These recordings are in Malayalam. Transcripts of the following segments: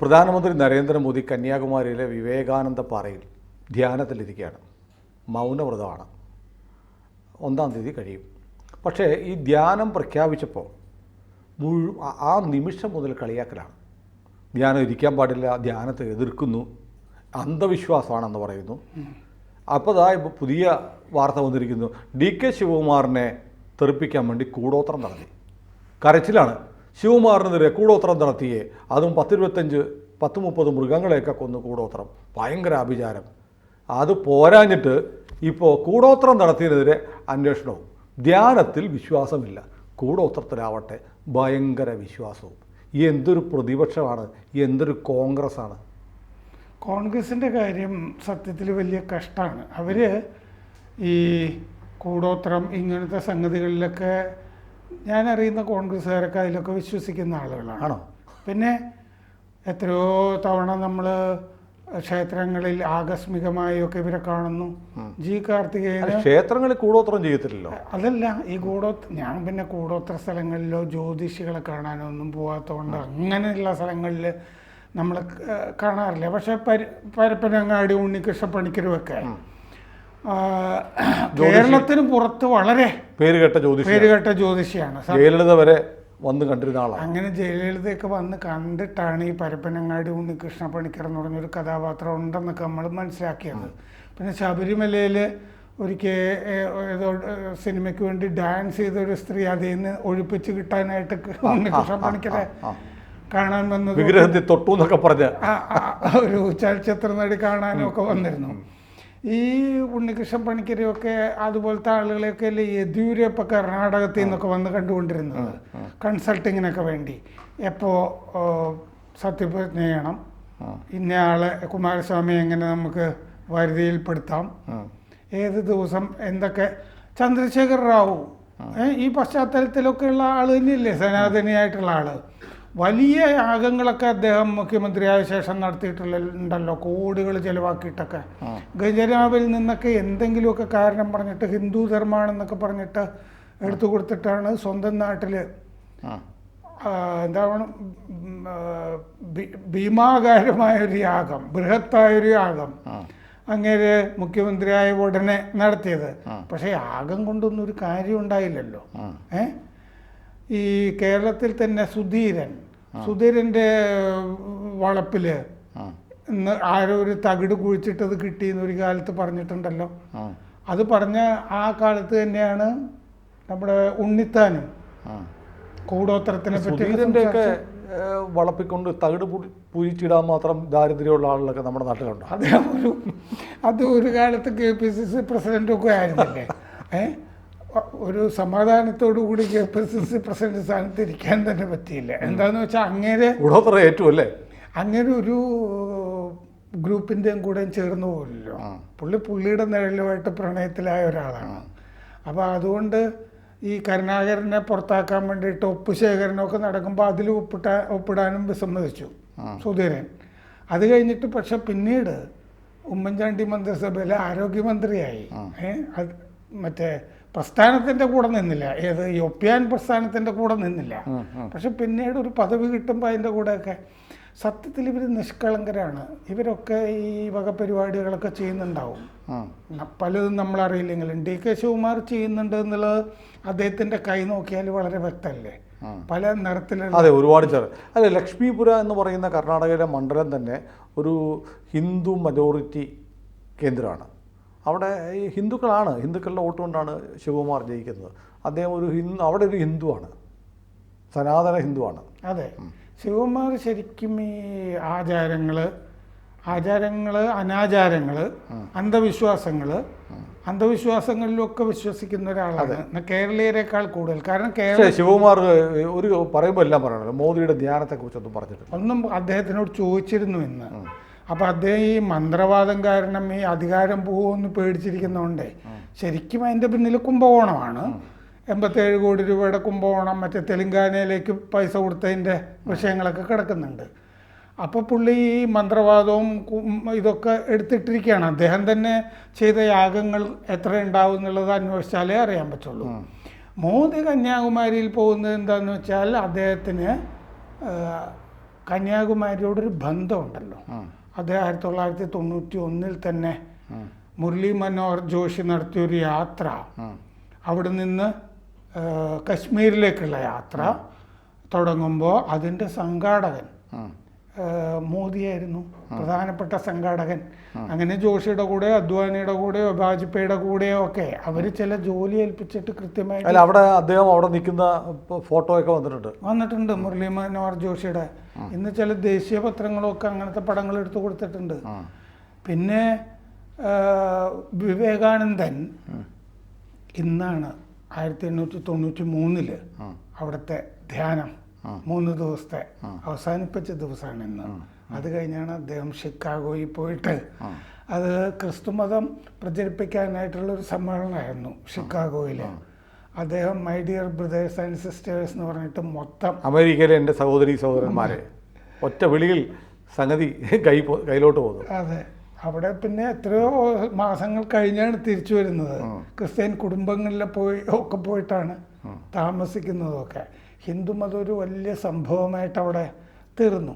പ്രധാനമന്ത്രി നരേന്ദ്രമോദി കന്യാകുമാരിയിലെ വിവേകാനന്ദ പാറയിൽ ധ്യാനത്തിലിരിക്കുകയാണ്. മൗനവ്രതമാണ്. ഒന്നാം തീയതി കഴിയും. പക്ഷേ ഈ ധ്യാനം പ്രഖ്യാപിച്ചപ്പോൾ മുഴു ആ- നിമിഷം മുതൽ കളിയാക്കലാണ്. ധ്യാനം ഇരിക്കാൻ പാടില്ല ധ്യാനത്തെ എതിർക്കുന്നു അന്ധവിശ്വാസമാണെന്ന് പറയുന്നു. അപ്പോൾ ദാ ഇപ്പോൾ പുതിയ വാർത്ത വന്നിരിക്കുന്നു. ഡി കെ ശിവകുമാറിനെ തെറിപ്പിക്കാൻ വേണ്ടി കൂടോത്രം നടത്തി. കരച്ചിലാണ്. ശിവകുമാറിനെതിരെ കൂടോത്രം നടത്തിയേ. അതും പത്തിരുപത്തഞ്ച് പത്ത് മുപ്പത് മൃഗങ്ങളെയൊക്കെ കൊന്ന് കൂടോത്രം. ഭയങ്കര അഭിചാരം. അത് പോരാഞ്ഞിട്ട് ഇപ്പോൾ കൂടോത്രം നടത്തിയതിനെതിരെ അന്വേഷണവും. ധ്യാനത്തിൽ വിശ്വാസമില്ല. കൂടോത്രത്തിലാവട്ടെ. ഭയങ്കര വിശ്വാസവും. എന്തൊരു പ്രതിപക്ഷമാണ് എന്തൊരു കോൺഗ്രസ്സാണ്. കോൺഗ്രസിന്റെ കാര്യം സത്യത്തിൽ വലിയ കഷ്ടമാണ് അവർ ഈ കൂടോത്രം ഇങ്ങനത്തെ സംഗതികളിലൊക്കെ ഞാൻ അറിയുന്ന കോൺഗ്രസ്സുകാരൊക്കെ അതിലൊക്കെ വിശ്വസിക്കുന്ന ആളുകളാണ്. ആണോ? പിന്നെ എത്രയോ തവണ നമ്മൾ ക്ഷേത്രങ്ങളിൽ ആകസ്മികമായി ഒക്കെ ഇവരെ കാണുന്നു. ജി കാർത്തികേയൻ ക്ഷേത്രങ്ങളിൽ കൂടോത്രം ചെയ്യത്തില്ലല്ലോ? അതല്ല ഈ കൂടോ ഞാൻ പിന്നെ കൂടോത്ര സ്ഥലങ്ങളിലോ ജ്യോതിഷികളെ കാണാനോ ഒന്നും പോകാത്തതുകൊണ്ട് അങ്ങനെയുള്ള സ്ഥലങ്ങളിൽ നമ്മൾ കാണാറില്ല. പക്ഷെ പരി പരപ്പനങ്ങാടി ഉണ്ണികൃഷ്ണ പണിക്കരുമൊക്കെ കേരളത്തിന് പുറത്ത് വളരെ പേരുകെട്ട ജ്യോതിഷ പേരുകേട്ട ജ്യോതിഷിയാണ്. ജയലളിത വരെ വന്ന് കണ്ടിരുന്ന ആളാണ്. അങ്ങനെ ജയലളിതയൊക്കെ വന്ന് കണ്ടിട്ടാണ് ഈ പരപ്പനങ്ങാടി ഉണ്ണികൃഷ്ണ പണിക്കർ എന്ന് പറഞ്ഞൊരു കഥാപാത്രം ഉണ്ടെന്നൊക്കെ നമ്മൾ മനസ്സിലാക്കിയത്. പിന്നെ ശബരിമലയിൽ ഒരിക്കൽ ഏതോ സിനിമയ്ക്ക് വേണ്ടി ഡാൻസ് ചെയ്ത ഒരു സ്ത്രീ അതിൽ നിന്ന് ഒഴിപ്പിച്ച് കിട്ടാനായിട്ട് ഉണ്ണികൃഷ്ണ പണിക്കരെ കാണാൻ വന്നത് വിഗ്രഹത്തിൽ തൊട്ടു എന്നൊക്കെ പറഞ്ഞ്. ഒരു ചലച്ചിത്ര നടി കാണാനും ഒക്കെ വന്നിരുന്നു. ഈ ഉണ്ണികൃഷ്ണൻ പണിക്കരെയൊക്കെ അതുപോലത്തെ ആളുകളെയൊക്കെ അല്ലേ യെദ്യൂരപ്പ കർണാടകത്തിൽ നിന്നൊക്കെ വന്ന് കണ്ടുകൊണ്ടിരുന്നത്? കൺസൾട്ടിങ്ങിനൊക്കെ വേണ്ടി. എപ്പോൾ സത്യപ്രതിജ്ഞ ചെയ്യണം ഇന്ന ആളെ കുമാരസ്വാമി എങ്ങനെ നമുക്ക് വരുതിയിൽപ്പെടുത്താം? ഏത് ദിവസം എന്തൊക്കെ? ചന്ദ്രശേഖർ റാവു ഈ പശ്ചാത്തലത്തിലൊക്കെ ഉള്ള ആൾ തന്നെയല്ലേ? സനാതനിയായിട്ടുള്ള ആൾ. വലിയ യാഗങ്ങളൊക്കെ അദ്ദേഹം മുഖ്യമന്ത്രിയായ ശേഷം നടത്തിയിട്ടുള്ള ഉണ്ടല്ലോ കോടികൾ ചെലവാക്കിയിട്ടൊക്കെ. ഗജനാവിൽ നിന്നൊക്കെ എന്തെങ്കിലുമൊക്കെ കാരണം പറഞ്ഞിട്ട് ഹിന്ദു ധർമ്മമാണെന്നൊക്കെ പറഞ്ഞിട്ട് എടുത്തു കൊടുത്തിട്ടാണ് സ്വന്തം നാട്ടിൽ എന്താണ് ഉം, ആ, ഭീ- ഭീമാകാരമായ ഒരു യാഗം ബൃഹത്തായൊരു യാഗം അങ്ങനെ മുഖ്യമന്ത്രിയായ ഉടനെ നടത്തിയത്. പക്ഷേ യാഗം കൊണ്ടൊന്നും ഒരു കാര്യം ഉണ്ടായില്ലല്ലോ ഏ? ഈ കേരളത്തിൽ തന്നെ സുധീരൻ സുധീരന്റെ വളപ്പിൽ ആരോ ഒരു തകിട് കുഴിച്ചിട്ടത് കിട്ടിയെന്ന് ഒരു കാലത്ത് പറഞ്ഞിട്ടുണ്ടല്ലോ. അത് പറഞ്ഞ ആ കാലത്ത് തന്നെയാണ് നമ്മുടെ ഉണ്ണിത്താനും കൂടോത്രത്തിനെ പറ്റി വളപ്പിക്കൊണ്ട് തകിട് പൂജിച്ചിടാൻ മാത്രം ദാരിദ്ര്യമുള്ള ആളുകളൊക്കെ നമ്മുടെ നാട്ടിലുണ്ട്? അത് ഒരു അത് ഒരു കാലത്ത് കെ പി സി സി പ്രസിഡന്റൊക്കെ ആയിരുന്നില്ലേ? ഏ? ഒരു സമാധാനത്തോടു കൂടി K P C C president സ്ഥാനത്ത് ഇരിക്കാൻ തന്നെ പറ്റിയില്ല. എന്താന്ന് വെച്ചാൽ അങ്ങേരെ ഏറ്റവും അല്ലേ? അങ്ങനെ ഒരു ഗ്രൂപ്പിന്റെയും കൂടെ ചേർന്ന് പോലല്ലോ പുള്ളി പുള്ളിയുടെ നിഴലുമായിട്ട് പ്രണയത്തിലായ ഒരാളാണ്. അപ്പോൾ അതുകൊണ്ട് ഈ കരുണാകരനെ പുറത്താക്കാൻ വേണ്ടിയിട്ട് ഒപ്പ് ശേഖരനൊക്കെ നടക്കുമ്പോൾ അതിൽ ഒപ്പിട്ട ഒപ്പിടാനും വിസമ്മതിച്ചു സുധീരൻ. അത് കഴിഞ്ഞിട്ട് പക്ഷെ പിന്നീട് ഉമ്മൻചാണ്ടി മന്ത്രിസഭയിലെ ആരോഗ്യമന്ത്രിയായി. ഏഹ് അത് മറ്റേ പ്രസ്ഥാനത്തിന്റെ കൂടെ നിന്നില്ല. ഏത് യോപ്യാൻ പ്രസ്ഥാനത്തിന്റെ കൂടെ നിന്നില്ല. പക്ഷെ പിന്നീട് ഒരു പദവി കിട്ടുമ്പോൾ അതിന്റെ കൂടെയൊക്കെ സത്യത്തിൽ ഇവർ നിഷ്കളങ്കരാണ്. ഇവരൊക്കെ ഈ വക പരിപാടികളൊക്കെ ചെയ്യുന്നുണ്ടാവും. പലതും നമ്മൾ അറിയില്ലെങ്കിലും ഡി കെ ശിവകുമാർ ചെയ്യുന്നുണ്ട് എന്നുള്ളത് അദ്ദേഹത്തിന്റെ കൈ നോക്കിയാൽ വളരെ വ്യക്തമല്ലേ? പല നിറത്തിലുള്ള അതെ ഒരുപാട് ചെറു. അതെ ലക്ഷ്മിപുര എന്ന് പറയുന്ന കർണാടകയിലെ മണ്ഡലം തന്നെ ഒരു ഹിന്ദു മജോറിറ്റി കേന്ദ്രമാണ്. അവിടെ ഈ ഹിന്ദുക്കളാണ്. ഹിന്ദുക്കളുടെ വോട്ട് കൊണ്ടാണ് ശിവകുമാർ ജയിക്കുന്നത്. അദ്ദേഹം ഒരു ഹിന്ദു അവിടെ ഒരു ഹിന്ദുവാണ്. സനാതന ഹിന്ദുവാണ്. അതെ. ശിവകുമാർ ശരിക്കും ഈ ആചാരങ്ങൾ ആചാരങ്ങൾ അനാചാരങ്ങൾ അന്ധവിശ്വാസങ്ങൾ അന്ധവിശ്വാസങ്ങളിലൊക്കെ വിശ്വസിക്കുന്ന ഒരാളാണ് കേരളീയരെക്കാൾ കൂടുതൽ. കാരണം കേരള ശിവകുമാർ ഒരു പറയുമ്പോൾ എല്ലാം പറയണല്ലോ. മോദിയുടെ ധ്യാനത്തെക്കുറിച്ചൊന്നും പറഞ്ഞിട്ടില്ല. ഒന്നും അദ്ദേഹത്തിനോട് ചോദിച്ചിരുന്നു ഇന്ന് അപ്പൊ അദ്ദേഹം ഈ മന്ത്രവാദം കാരണം ഈ അധികാരം പോകുമെന്ന് പേടിച്ചിരിക്കുന്നതുകൊണ്ടേ ശരിക്കും അതിന്റെ പിന്നിൽ കുംഭകോണമാണ്. എൺപത്തേഴ് കോടി രൂപയുടെ കുംഭകോണം മറ്റേ തെലങ്കാനയിലേക്ക് പൈസ കൊടുത്തതിന്റെ വിഷയങ്ങളൊക്കെ കിടക്കുന്നുണ്ട്. അപ്പോൾ പുള്ളി ഈ മന്ത്രവാദവും ഇതൊക്കെ എടുത്തിട്ടിരിക്കുകയാണ്. അദ്ദേഹം തന്നെ ചെയ്ത യാഗങ്ങൾ എത്ര ഉണ്ടാവും എന്നുള്ളത് അന്വേഷിച്ചാലേ അറിയാൻ പറ്റുള്ളൂ. മോദി കന്യാകുമാരിയിൽ പോകുന്നത് എന്താണെന്ന് വെച്ചാൽ അദ്ദേഹത്തിന് കന്യാകുമാരിയോടൊരു ബന്ധമുണ്ടല്ലോ. അദ്ദേഹം ആയിരത്തി തൊള്ളായിരത്തി തൊണ്ണൂറ്റി ഒന്നിൽ തന്നെ. മുരളി മനോഹർ ജോഷി നടത്തിയൊരു യാത്ര. അവിടെ നിന്ന് കശ്മീരിലേക്കുള്ള യാത്ര തുടങ്ങുമ്പോൾ അതിന്റെ സംഘാടകൻ മോദിയായിരുന്നു. പ്രധാനപ്പെട്ട സംഘാടകൻ. അങ്ങനെ ജോഷിയുടെ കൂടെ അദ്വാനിയുടെ കൂടെയോ വാജ്പേയിയുടെ കൂടെയോ ഒക്കെ അവർ ചില ജോലി ഏൽപ്പിച്ചിട്ട് കൃത്യമായിട്ട് അവിടെ അദ്ദേഹം അവിടെ നിൽക്കുന്ന ഫോട്ടോ ഒക്കെ വന്നിട്ടുണ്ട്. വന്നിട്ടുണ്ട് മുരളി മനോഹർ ജോഷിയുടെ ഇന്ന് ചില ദേശീയ പത്രങ്ങളൊക്കെ അങ്ങനത്തെ പടങ്ങൾ എടുത്തു കൊടുത്തിട്ടുണ്ട്. പിന്നെ വിവേകാനന്ദൻ ഇന്നാണ് ആയിരത്തി എണ്ണൂറ്റി തൊണ്ണൂറ്റി മൂന്നിൽ അവിടുത്തെ ധ്യാനം. മൂന്ന് ദിവസത്തെ അവസാനിപ്പിച്ച ദിവസമാണ് ഇന്ന്. അത് കഴിഞ്ഞാണ് അദ്ദേഹം ഷിക്കാഗോയിൽ പോയിട്ട് അത് ക്രിസ്തുമതം പ്രചരിപ്പിക്കാനായിട്ടുള്ള ഒരു സമ്മേളനമായിരുന്നു ഷിക്കാഗോയിൽ അദ്ദേഹം my dear brothers and sisters എന്ന് പറഞ്ഞിട്ട് മൊത്തം അമേരിക്കയിലെ എന്റെ സഹോദരി സഹോദരന്മാരെ ഒറ്റ വിളിയിൽ സംഗതി കൈ കയ്യിലോട്ട് പോകുന്നു. അതെ. അവിടെ പിന്നെ എത്രയോ മാസങ്ങൾ കഴിഞ്ഞാണ് തിരിച്ചു വരുന്നത്. ക്രിസ്ത്യൻ കുടുംബങ്ങളിൽ പോയി ഒക്കെ പോയിട്ടാണ് താമസിക്കുന്നതൊക്കെ. ഹിന്ദുമതം ഒരു വലിയ സംഭവമായിട്ട് അവിടെ തീർന്നു.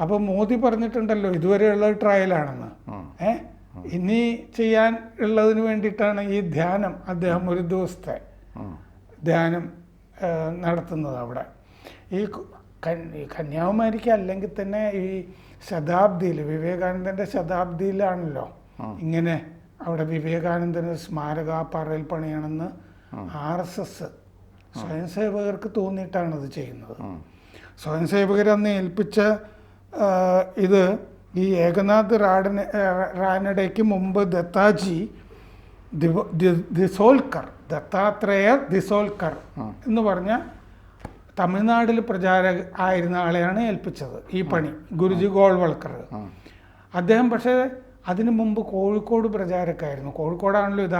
അപ്പോൾ മോദി പറഞ്ഞിട്ടുണ്ടല്ലോ ഇതുവരെയുള്ള ട്രയലാണെന്ന്. ഏ? ഇനി ചെയ്യാൻ ഉള്ളതിന് വേണ്ടിയിട്ടാണ് ഈ ധ്യാനം അദ്ദേഹം ഒരു ദിവസത്തെ. ധ്യാനം നടത്തുന്നത് അവിടെ ഈ കന്യാകുമാരിക്ക് അല്ലെങ്കിൽ തന്നെ ഈ ശതാബ്ദിയിൽ വിവേകാനന്ദന്റെ ശതാബ്ദിയിലാണല്ലോ ഇങ്ങനെ അവിടെ വിവേകാനന്ദന് സ്മാരക പാറയിൽ പണിയണമെന്ന് ആർ എസ് എസ് സ്വയം സേവകർക്ക് തോന്നിയിട്ടാണ് ഇത് ചെയ്യുന്നത്. സ്വയം സേവകർ അന്ന് ഏൽപ്പിച്ച ഇത് ഈ ഏകനാഥ് റാഡന റാനഡയ്ക്ക് മുമ്പ് ദത്താജി ദിസോൽക്കർ ദത്താത്രേയർ ദിസോൽക്കർ എന്ന് പറഞ്ഞ തമിഴ്നാട്ടിൽ പ്രചാരക ആയിരുന്ന ആളെയാണ് ഏൽപ്പിച്ചത് ഈ പണി ഗുരുജി ഗോൾവൾക്കർ. അദ്ദേഹം പക്ഷേ അതിനു മുമ്പ് കോഴിക്കോട് പ്രചാരക്കായിരുന്നു. കോഴിക്കോടാണല്ലോ ഇത്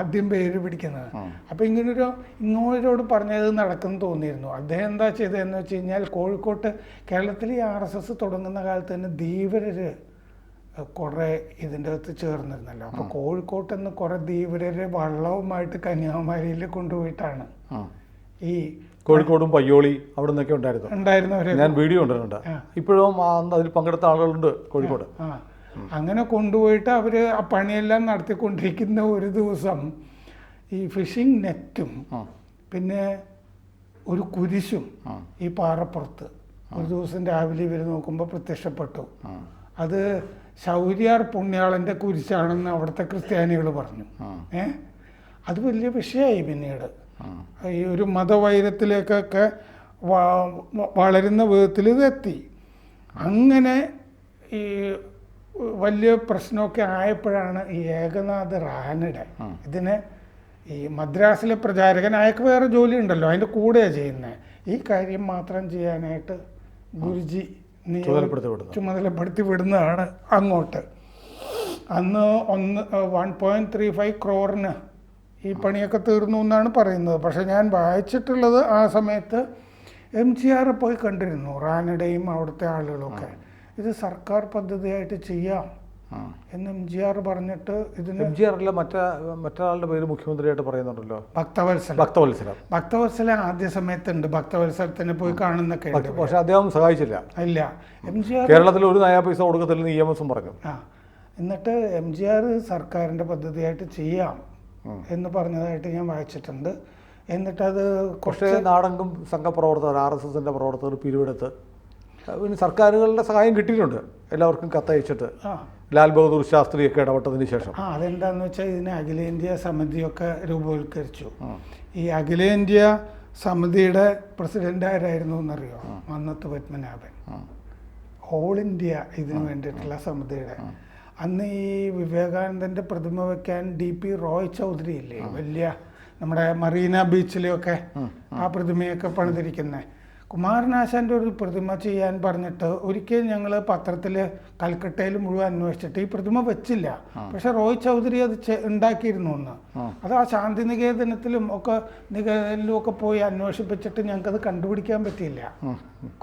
ആദ്യം പേര് പിടിക്കുന്നത്. അപ്പോൾ ഇങ്ങനൊരു ഇങ്ങോട്ടോട് പറഞ്ഞത് നടക്കുന്നു തോന്നിയിരുന്നു. അദ്ദേഹം എന്താ ചെയ്തതെന്ന് വെച്ച് കഴിഞ്ഞാൽ കോഴിക്കോട്ട് കേരളത്തിൽ ഈ ആർ എസ് എസ് തുടങ്ങുന്ന കാലത്ത് തന്നെ ധീവരര് കുറേ ഇതിന്റെ അകത്ത് ചേർന്നിരുന്നല്ലോ. അപ്പോൾ കോഴിക്കോട്ട് നിന്ന് കുറേ ധീവരര് വള്ളവുമായിട്ട് കന്യാകുമാരിയിൽ കൊണ്ടുപോയിട്ടാണ് ഈ കോഴിക്കോടും പയ്യോളി അവിടെ നിന്നൊക്കെ ഉണ്ടായിരുന്നു ഉണ്ടായിരുന്നവരെ ഞാൻ വീഡിയോ ഉണ്ടായിരുന്നുണ്ട് ഇപ്പോഴും അതിൽ പങ്കെടുത്ത ആളുകളുണ്ട് കോഴിക്കോട്. അങ്ങനെ കൊണ്ടുപോയിട്ട് അവർ ആ പണിയെല്ലാം നടത്തിക്കൊണ്ടിരിക്കുന്ന ഒരു ദിവസം ഈ ഫിഷിംഗ് നെറ്റും പിന്നെ ഒരു കുരിശും ഈ പാറപ്പുറത്ത് ഒരു ദിവസം രാവിലെ ഇവർ നോക്കുമ്പോൾ പ്രത്യക്ഷപ്പെട്ടു. അത് ശൗര്യാർ പുണ്യാളന്റെ കുരിശാണെന്ന് അവിടുത്തെ ക്രിസ്ത്യാനികൾ പറഞ്ഞു. ഏ? അത് വലിയ വിഷയമായി പിന്നീട്. ഈ ഒരു മതവൈരത്തിലേക്കൊക്കെ വളരുന്ന വിധത്തിൽ ഇതെത്തി അങ്ങനെ ഈ വലിയ പ്രശ്നമൊക്കെ ആയപ്പോഴാണ് ഈ ഏകനാഥ് റാനയുടെ ഇതിന് ഈ മദ്രാസിലെ പ്രചാരകൻ അയാൾക്ക് വേറെ ജോലി ഉണ്ടല്ലോ അതിന്റെ കൂടെയാണ് ചെയ്യുന്നത് ഈ കാര്യം മാത്രം ചെയ്യാനായിട്ട് ഗുരുജി ചുമതലപ്പെടുത്തി വിടുന്നു ചുമതലപ്പെടുത്തി വിടുന്നതാണ് അങ്ങോട്ട്. അന്ന് ഒന്ന് വൺ പോയിന്റ് ത്രീ ഫൈവ് ക്രോറിന് ഈ പണിയൊക്കെ തീർന്നു എന്നാണ് പറയുന്നത്. പക്ഷെ ഞാൻ വായിച്ചിട്ടുള്ളത് ആ സമയത്ത് എം ജി ആർ പോയി കണ്ടിരുന്നു റാനഡയും അവിടുത്തെ ആളുകളൊക്കെ. ഇത് സർക്കാർ പദ്ധതിയായിട്ട് ചെയ്യാം. എന്ന് എം ജി ആർ പറഞ്ഞിട്ട് ഇതിന് എം ജി ആറിലെ മറ്റേ മറ്റൊരാളുടെ പേര് മുഖ്യമന്ത്രിയായിട്ട് പറയുന്നുണ്ടല്ലോ. ഭക്തവത്സല. ഭക്തവത്സല. ഭക്തവത്സല ആദ്യ സമയത്തുണ്ട്. ഭക്തവത്സലത്തിന് പോയി കാണുന്നൊക്കെ പക്ഷെ അദ്ദേഹം സഹായിച്ചില്ല. ഇല്ല. എം ജി ആർ കേരളത്തിൽ ഒരു നയാ പൈസ കൊടുക്കത്തില്ലെന്ന് ഇ എം എസും പറഞ്ഞു. ആ. എന്നിട്ട് എം ജി ആർ സർക്കാരിന്റെ പദ്ധതിയായിട്ട് ചെയ്യാം എന്ന് പറഞ്ഞതായിട്ട് ഞാൻ വായിച്ചിട്ടുണ്ട്. എന്നിട്ടത് കുറച്ച് നാടെങ്കും സംഘപ്രവർത്തകർ ആർ എസ് എസിന്റെ പ്രവർത്തകർ പിരിവെടുത്ത്. പിന്നെ സർക്കാരുകളുടെ സഹായം കിട്ടിയിട്ടുണ്ട്. എല്ലാവർക്കും കത്തയച്ചിട്ട്. ആ. ലാൽ ബഹദൂർ ശാസ്ത്രിയൊക്കെ ഇടപെട്ടതിന് ശേഷം. ആ അതെന്താന്ന് വെച്ചാൽ ഇതിന് അഖിലേന്ത്യാ സമിതിയൊക്കെ രൂപവത്കരിച്ചു ഈ അഖിലേന്ത്യാ സമിതിയുടെ പ്രസിഡന്റ് ആരായിരുന്നു എന്നറിയോ മന്നത്ത് പത്മനാഭൻ. ഓൾ ഇന്ത്യ ഇതിനു വേണ്ടിയിട്ടുള്ള സമിതിയുടെ. അന്ന് ഈ വിവേകാനന്ദന്റെ പ്രതിമ വെക്കാൻ ഡി പി റോയ് ചൗധരി ഇല്ലേ? വലിയ നമ്മുടെ മറീന ബീച്ചിലൊക്കെ ആ. പ്രതിമയൊക്കെ പണിതിരിക്കുന്നത് കുമാരനാശാന്റെ ഒരു പ്രതിമ ചെയ്യാൻ പറഞ്ഞിട്ട് ഒരിക്കൽ ഞങ്ങൾ പത്രത്തിൽ കൽക്കട്ടയിൽ മുഴുവൻ അന്വേഷിച്ചിട്ട് ഈ പ്രതിമ വെച്ചില്ല. പക്ഷെ റോയ് ചൗധരി അത് ഉണ്ടാക്കിയിരുന്നു ഒന്ന് അത് ആ ശാന്തിനികേതനത്തിലും ഒക്കെ നികേതനിലും ഒക്കെ പോയി അന്വേഷിപ്പിച്ചിട്ട് അത് കണ്ടുപിടിക്കാൻ പറ്റിയില്ല.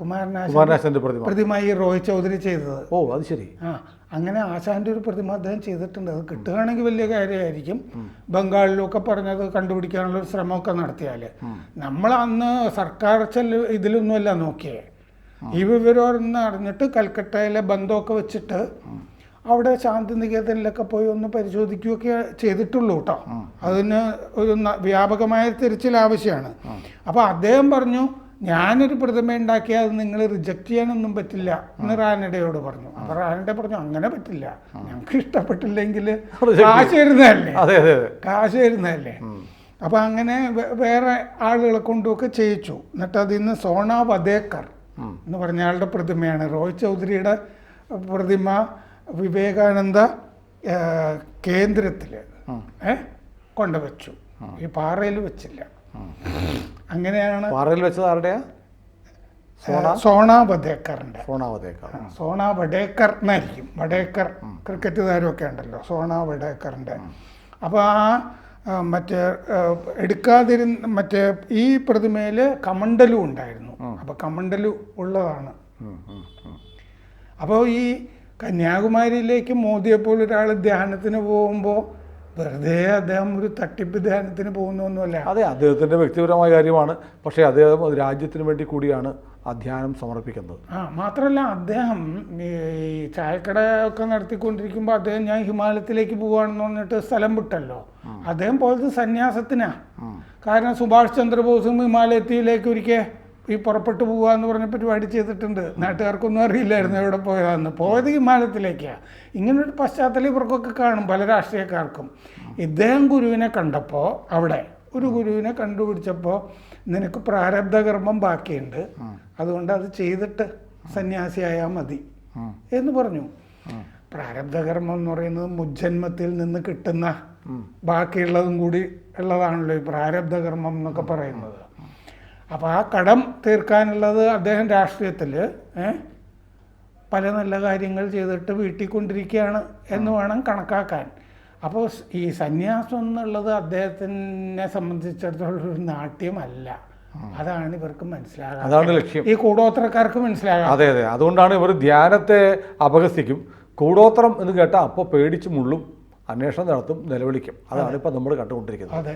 കുമാരനാശാൻ കുമാരനാശന്റെ പ്രതിമ. പ്രതിമ ഈ റോയ് ചൗധരി ചെയ്തത്. ഓ അത് ശരി. ആ. അങ്ങനെ ആശാന്റെ ഒരു പ്രതിമ അദ്ദേഹം ചെയ്തിട്ടുണ്ട്. അത് കിട്ടുകയാണെങ്കിൽ വലിയ കാര്യമായിരിക്കും. ബംഗാളിലൊക്കെ പറഞ്ഞത് കണ്ടുപിടിക്കാനുള്ള ഒരു ശ്രമമൊക്കെ നടത്തിയാൽ നമ്മൾ അന്ന് സർക്കാർ ചെല്ല ഇതിലൊന്നുമല്ല നോക്കിയേ. ഈ വിവരം അറിഞ്ഞിട്ട് കൽക്കട്ടയിലെ ബന്ധമൊക്കെ വെച്ചിട്ട് അവിടെ ശാന്തിനികേതനിലൊക്കെ പോയി ഒന്ന് പരിശോധിക്കുകയൊക്കെ ചെയ്തിട്ടുള്ളൂ കേട്ടോ അതിന് ഒരു വ്യാപകമായ തിരച്ചിൽ ആവശ്യമാണ് അപ്പോൾ അദ്ദേഹം പറഞ്ഞു ഞാനൊരു പ്രതിമ ഉണ്ടാക്കിയാൽ അത് നിങ്ങൾ റിജക്റ്റ് ചെയ്യാനൊന്നും പറ്റില്ല എന്ന് റാനഡയോട് പറഞ്ഞു. അപ്പൊ റാനഡ പറഞ്ഞു അങ്ങനെ പറ്റില്ല. ഞങ്ങൾക്ക് ഇഷ്ടപ്പെട്ടില്ലെങ്കിൽ കാശ് വരുന്നതല്ലേ കാശ് വരുന്നതല്ലേ അപ്പൊ അങ്ങനെ വേറെ ആളുകളെ കൊണ്ടുമൊക്കെ ചെയ്യിച്ചു. എന്നിട്ട് അതിൽ നിന്ന് സോണ വദേക്കർ എന്ന് പറഞ്ഞ ആളുടെ പ്രതിമയാണ്. രോഹിത് ചൗധരിയുടെ പ്രതിമ വിവേകാനന്ദ കേന്ദ്രത്തിൽ കൊണ്ടുവച്ചു. ഈ പാറയിൽ വെച്ചില്ല. അങ്ങനെയാണ് പാറയിൽ വെച്ചത് ആരുടെയാ? സോണ? സോണ വദേക്കറിന്റെ സോണ വടേക്കർ എന്നായിരിക്കും. വടേക്കർ ക്രിക്കറ്റ് താരമൊക്കെ ഉണ്ടല്ലോ സോണ വടേക്കറിന്റെ അപ്പോൾ ആ മറ്റേ എടുക്കാതിരുന്ന മറ്റേ ഈ പ്രതിമയിൽ കമണ്ടലു ഉണ്ടായിരുന്നു. അപ്പോൾ കമണ്ടലു ഉള്ളതാണ്. അപ്പോൾ ഈ കന്യാകുമാരിയിലേക്ക് മോദിയെ പോലെ ഒരാൾ ധ്യാനത്തിന് പോകുമ്പോൾ വെറുതെ അദ്ദേഹം ഒരു തട്ടിപ്പ് ധ്യാനത്തിന് പോകുന്നൊന്നുമല്ല. അതെ അദ്ദേഹത്തിന്റെ വ്യക്തിപരമായ കാര്യമാണ്. പക്ഷേ അദ്ദേഹം രാജ്യത്തിന് വേണ്ടി കൂടിയാണ് ആ ധ്യാനം സമർപ്പിക്കുന്നത്. ആ മാത്രമല്ല അദ്ദേഹം ഈ ചായക്കട ഒക്കെ നടത്തിക്കൊണ്ടിരിക്കുമ്പോൾ അദ്ദേഹം ഞാൻ ഹിമാലയത്തിലേക്ക് പോവാണെന്ന് പറഞ്ഞിട്ട് സ്ഥലം വിട്ടല്ലോ. അദ്ദേഹം പോയത് സന്യാസത്തിനാ. കാരണം സുഭാഷ് ചന്ദ്രബോസും ഹിമാലയത്തിലേക്ക് ഒരിക്കൽ ഈ പുറപ്പെട്ടു പോവാന്ന് പറഞ്ഞ പരിപാടി ചെയ്തിട്ടുണ്ട്. നാട്ടുകാർക്കൊന്നും അറിയില്ലായിരുന്നു എവിടെ പോയതാന്ന്. പോയത് ഹിമാലയത്തിലേക്കാണ് ഇങ്ങനൊരു പശ്ചാത്തലം ഇവർക്കൊക്കെ കാണും പല രാഷ്ട്രീയക്കാർക്കും. ഇദ്ദേഹം ഗുരുവിനെ കണ്ടപ്പോൾ അവിടെ ഒരു ഗുരുവിനെ കണ്ടുപിടിച്ചപ്പോൾ നിനക്ക് പ്രാരബ്ധകർമ്മം ബാക്കിയുണ്ട്. അതുകൊണ്ട് അത് ചെയ്തിട്ട് സന്യാസിയായാൽ മതി എന്ന് പറഞ്ഞു. പ്രാരബ്ധകർമ്മം എന്ന് പറയുന്നത് മുജ്ജന്മത്തിൽ നിന്ന് കിട്ടുന്ന ബാക്കിയുള്ളതും കൂടി ഉള്ളതാണല്ലോ ഈ പ്രാരബ്ധകർമ്മം എന്നൊക്കെ പറയുന്നത്. അപ്പോൾ ആ കടം തീർക്കാനുള്ളത് അദ്ദേഹം രാഷ്ട്രീയത്തിൽ പല നല്ല കാര്യങ്ങൾ ചെയ്തിട്ട് വീട്ടിൽ കൊണ്ടിരിക്കുകയാണ് എന്ന് വേണം കണക്കാക്കാൻ. അപ്പോൾ ഈ സന്യാസം എന്നുള്ളത് അദ്ദേഹത്തിനെ സംബന്ധിച്ചിടത്തോളം ഒരു നാട്യമല്ല. അതാണ് ഇവർക്ക് മനസ്സിലാകാം അതാണ് ലക്ഷ്യം. ഈ കൂടോത്രക്കാർക്ക് മനസ്സിലാകാം അതെ അതെ. അതുകൊണ്ടാണ് ഇവർ ധ്യാനത്തെ അപഹസിക്കും. കൂടോത്രം എന്ന് കേട്ടാൽ അപ്പോൾ പേടിച്ച് മുള്ളും അന്വേഷണം നടത്തും നിലവിളിക്കും. അതാണ് ഇപ്പോൾ നമ്മൾ കണ്ടുകൊണ്ടിരിക്കുന്നത്. അതെ.